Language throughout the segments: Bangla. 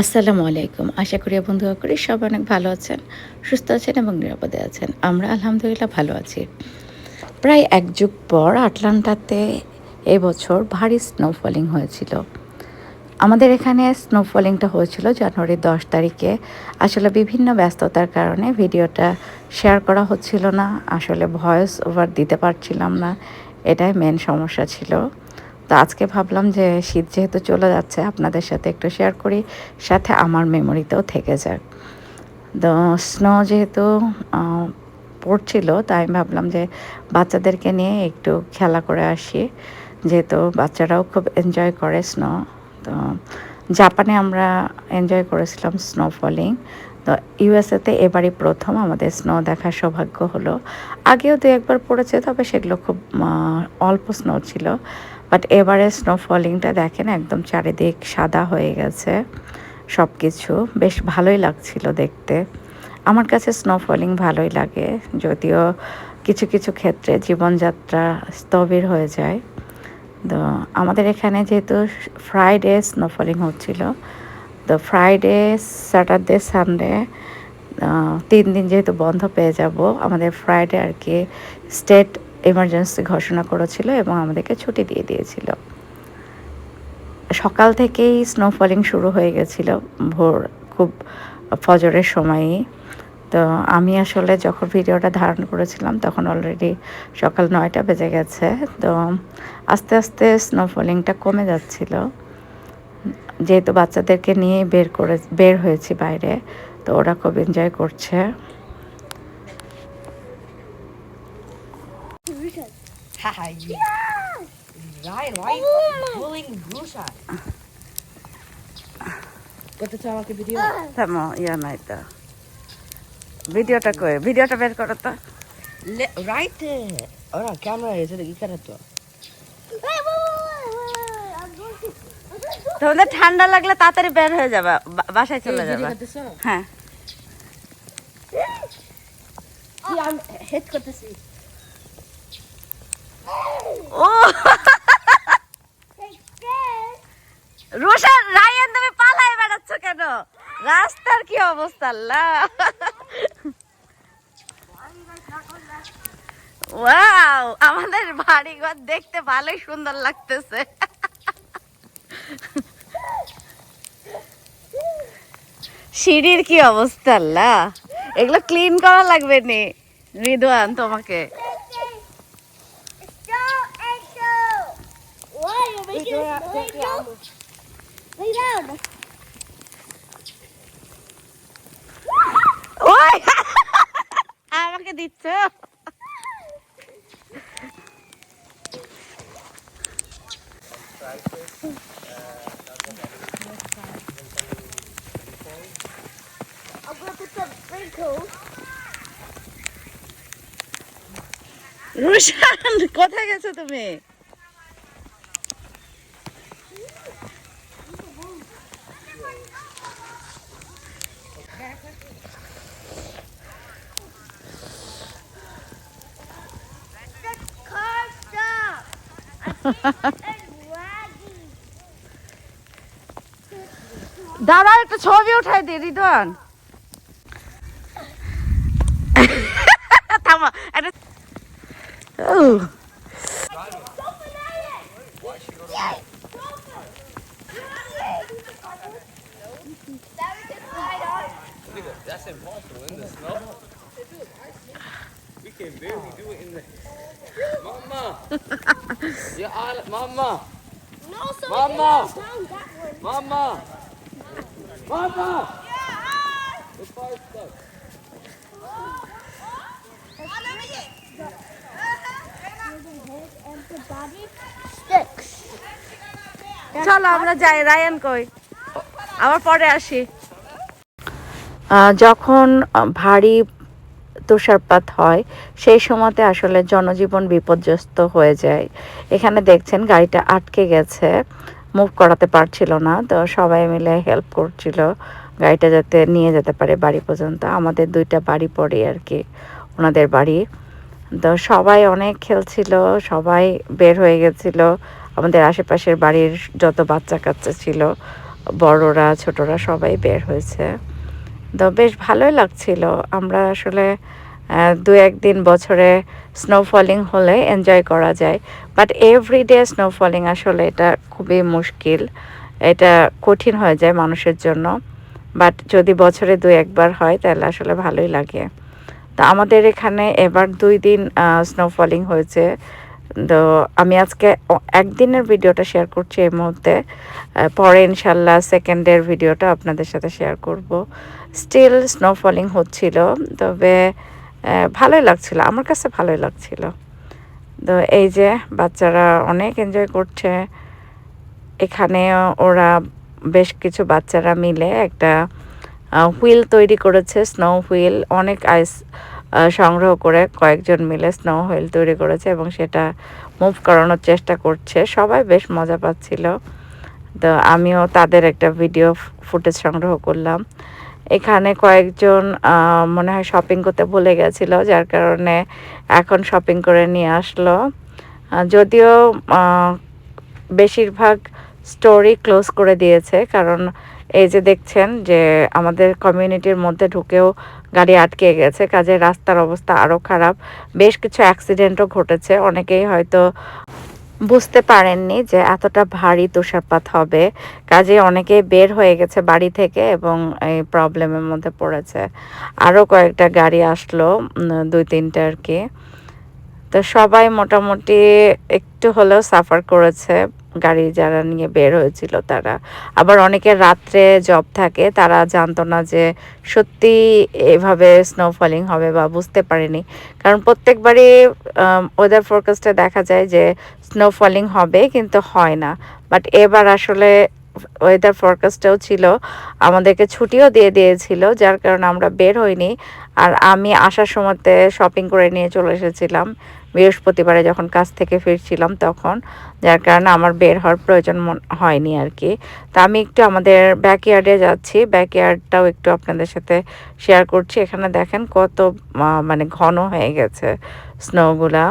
আসসালামু আলাইকুম। আশা করি বন্ধু করি সব অনেক ভালো আছেন, সুস্থ আছেন এবং নিরাপদে আছেন। আমরা আলহামদুলিল্লাহ ভালো আছি। প্রায় এক যুগ পর আটলান্টাতে এবছর ভারী স্নোফলিং হয়েছিল। আমাদের এখানে স্নোফলিংটা হয়েছিল জানুয়ারির দশ তারিখে। আসলে বিভিন্ন ব্যস্ততার কারণে ভিডিওটা শেয়ার করা হচ্ছিল না। আসলে ভয়েস ওভার দিতে পারছিলাম না। এটাই মেন সমস্যা ছিল। তো আজকে ভাবলাম যে শীত যেহেতু চলে যাচ্ছে, আপনাদের সাথে একটু শেয়ার করি, সাথে আমার মেমোরিতেও থেকে যাক। তো স্নো যেহেতু পড়ছিল, তাই আমি ভাবলাম যে বাচ্চাদেরকে নিয়ে একটু খেলা করে আসি। যেহেতু বাচ্চারাও খুব এনজয় করে স্নো তো জাপানে আমরা এনজয় করেছিলাম স্নোফলিং তো ইউএসএতে এবারই প্রথম আমাদের স্নো দেখার সৌভাগ্য হলো। আগেও দু একবার পড়েছে, তবে সেগুলো খুব অল্প স্নো ছিল। বাট এবারে স্নোফলিংটা দেখেন একদম চারিদিক সাদা হয়ে গেছে সব কিছু বেশ ভালোই লাগছিল দেখতে। আমার কাছে স্নোফলিং ভালোই লাগে, যদিও কিছু কিছু ক্ষেত্রে জীবনযাত্রা স্থবির হয়ে যায়। তো আমাদের এখানে যেহেতু ফ্রাইডে স্নোফলিং হচ্ছিল, তো ফ্রাইডে স্যাটারডে সানডে তিন দিন যেহেতু বন্ধ পেয়ে যাব, আমাদের ফ্রাইডে আর কি স্টেট এমার্জেন্সি ঘোষণা করেছিল এবং আমাদেরকে ছুটি দিয়ে দিয়েছিল। সকাল থেকেই স্নোফলিং শুরু হয়ে গেছিল। ভোর খুব ফজরের সময়ই। তো আমি আসলে যখন ভিডিওটা ধারণ করেছিলাম, তখন অলরেডি সকাল নয়টা বেজে গেছে। তো আস্তে আস্তে স্নোফলিংটা কমে যাচ্ছিল। যেহেতু বাচ্চাদেরকে নিয়ে বের করে, বের হয়েছি বাইরে, তো ওরা খুব এনজয় করছে। ইয়া ভিডিওটা কই ভিডিওটা বের করো তো রাইট ওরা ক্যামেরা এসে দেখি করে তো তোমাদের ঠান্ডা লাগলে তাড়াতাড়ি বের হয়ে যাবে বাসায় চলে যাবে হ্যাঁ হেড করতেছি ও রোশন, রায়ান, তুমি পালাই বেড়াচ্ছ কেন? রাস্তার কি অবস্থা, আল্লাহ! ওয়াও আমাদের বাড়িঘর দেখতে ভালোই সুন্দর লাগতেছে। সিঁড়ির কি অবস্থা, আল্লাহ! এগুলো ক্লিন করা লাগবে নি, রিদওয়ান তোমাকে। আমাকে দিচ্ছ? রোশন কোথায় গেছো তুমি? দাদা একটা ছবি উঠাই দি রিদওয়ান থামো একটা ও That's impossible in the snow. Can barely do it in the. Mama! yeah, all, Mama! No, so Mama! Mama! Mama! The fire's stuck. Body চলো আমরা যাই রায়ান কই আবার পরে আসি যখন ভারী তুষারপাত হয়, সেই সময়তে আসলে জনজীবন বিপর্যস্ত হয়ে যায়। এখানে দেখছেন গাড়িটা আটকে গেছে মুভ করাতে পারছিল না, তো সবাই মিলে হেল্প করছিল গাড়িটা যাতে নিয়ে যেতে পারে বাড়ি পর্যন্ত। আমাদের দুইটা বাড়ি পড়ে আর কি, ওনাদের বাড়ি। তো সবাই অনেক খেলছিল, সবাই বের হয়ে গেছিল। আমাদের আশেপাশের বাড়ির যত বাচ্চা কাচ্চা ছিল, বড়রা, ছোটরা সবাই বের হয়েছে। তো বেশ ভালোই লাগছিল। আমরা আসলে দু একদিন বছরে স্নোফলিং হলে এনজয় করা যায়। বাট এভরিডে স্নোফলিং আসলে এটা খুবই মুশকিল। এটা কঠিন হয়ে যায় মানুষের জন্য। বাট যদি বছরে দু একবার হয়, তাহলে আসলে ভালোই লাগে। তো আমাদের এখানে এবার দুই দিন স্নোফলিং হয়েছে। তো আমি আজকে একদিনের ভিডিওটা শেয়ার করছি এই মুহূর্তে। পরে ইনশাল্লাহ সেকেন্ডের ভিডিওটা আপনাদের সাথে শেয়ার করব। স্টিল স্নোফলিং হচ্ছিল, তবে ভালোই লাগছিল, আমার কাছে ভালোই লাগছিল। তো এই যে বাচ্চারা অনেক এনজয় করছে, এখানে ওরা বেশ কিছু বাচ্চারা মিলে একটা হুইল তৈরি করেছে স্নো হুইল অনেক আইস সংগ্রহ করে কয়েকজন মিলে স্নো হুইল তৈরি করেছে এবং সেটা মুভ করানোর চেষ্টা করছে। সবাই বেশ মজা পাচ্ছিল। তো আমিও তাদের একটা ভিডিও ফুটেজ সংগ্রহ করলাম। এখানে কয়েকজন মনে হয় শপিং করতে ভুলে গেছিল, যার কারণে এখন শপিং করে নিয়ে আসলো। যদিও বেশিরভাগ স্টোরি ক্লোজ করে দিয়েছে, কারণ এই যে দেখছেন যে আমাদের কমিউনিটির মধ্যে ঢুকেও গাড়ি আটকে গেছে, কাজে রাস্তার অবস্থা আরও খারাপ। বেশ কিছু অ্যাক্সিডেন্টও ঘটেছে, অনেকেই হয়তো বুঝতে পারেননি যে এতটা ভারী তুষারপাত হবে। কাজে অনেকেই বের হয়ে গেছে বাড়ি থেকে এবং এই প্রবলেমের মধ্যে পড়েছে। আরও কয়েকটা গাড়ি আসলো দুই তিনটে আর কি। তো সবাই মোটামুটি একটু হলেও সাফার করেছে। গাড়ি যারা নিয়ে বের হয়েছিল তারা। আবার অনেকে রাত্রে জব থাকে, তারা জানতো না যে সত্যি এভাবে স্নোফলিং হবে বা বুঝতে পারেনি। কারণ প্রত্যেকবারই ওয়েদার ফোরকাস্টে দেখা যায় যে স্নোফলিং হবে কিন্তু হয় না। বাট এবার আসলে ওয়েদার ফোরকাস্টেও ছিল, আমাদেরকে ছুটিও দিয়ে দিয়েছিল, যার কারণে আমরা বের হইনি। আর আমি আসার সময়তে শপিং করে নিয়ে চলে এসেছিলাম। বৃহস্পতিবারে যখন কাজ থেকে ফিরছিলাম তখন, যার কারণে আমার বের হওয়ার প্রয়োজন হয়নি আর কি। তা আমি একটু আমাদের ব্যাকইয়ার্ডে যাচ্ছি। ব্যাকইয়ার্ডটাও একটু আপনাদের সাথে শেয়ার করছি। এখানে দেখেন কত মানে ঘন হয়ে গেছে স্নোগুলা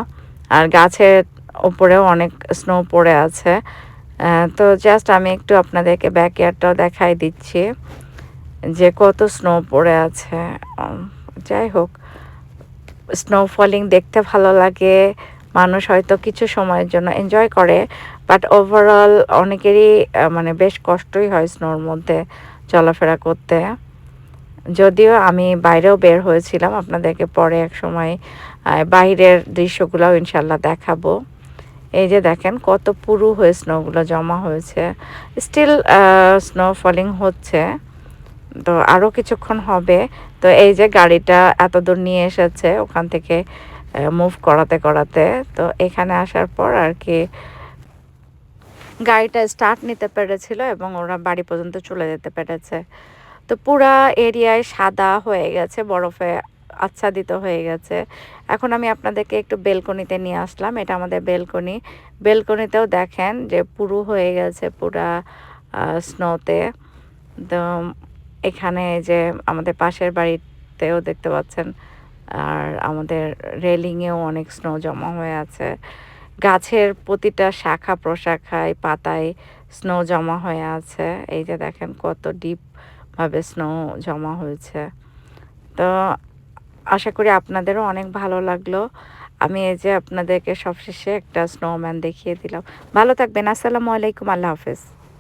আর গাছের উপরেও অনেক স্নো পড়ে আছে। তো জাস্ট আমি একটু আপনাদেরকে ব্যাকইয়ার্ডটাও দেখাই দিচ্ছি যে কত স্নো পড়ে আছে। যাই হোক। স্নোফলিং দেখতে ভালো লাগে, মানুষ হয়তো কিছু সময়ের জন্য এনজয় করে বাট ওভারঅল অনেকেরই মানে বেশ কষ্টই হয় স্নোর মধ্যে চলাফেরা করতে। যদিও আমি বাইরেও বের হয়েছিলাম, আপনাদেরকে পরে এক সময় বাইরের দৃশ্যগুলোও ইনশাল্লাহ দেখাবো। এই যে দেখেন কত পুরু হয়ে স্নোগুলো জমা হয়েছে। স্টিল স্নো ফলিং হচ্ছে। তো আরও কিছুক্ষণ হবে। তো এই যে গাড়িটা এত দূর নিয়ে এসেছে ওখান থেকে মুভ করাতে করাতে। তো এখানে আসার পর আর কি গাড়িটা স্টার্ট নিতে পেরেছিল এবং ওরা বাড়ি পর্যন্ত চলে যেতে পেরেছে। তো পুরা এরিয়ায় সাদা হয়ে গেছে, বরফে আচ্ছাদিত হয়ে গেছে। এখন আমি আপনাদেরকে একটু বেলকনিতে নিয়ে আসলাম। এটা আমাদের বেলকনি। বেলকনিতেও দেখেন যে পুরু হয়ে গেছে পুরা স্নোতে তো এখানে যে আমাদের পাশের বাড়িতেও দেখতে পাচ্ছেন, আর আমাদের রেলিংয়েও অনেক স্নো জমা হয়ে আছে। গাছের প্রতিটা শাখা প্রশাখায় পাতায় স্নো জমা হয়ে আছে। এই যে দেখেন কত ডিপভাবে স্নো জমা হয়েছে। তো আশা করি আপনাদেরও অনেক ভালো লাগল। আমি এই যে আপনাদেরকে সবশেষে একটা স্নোম্যান দেখিয়ে দিলাম। ভালো থাকবেন। আসসালামু আলাইকুম। আল্লাহ হাফেজ।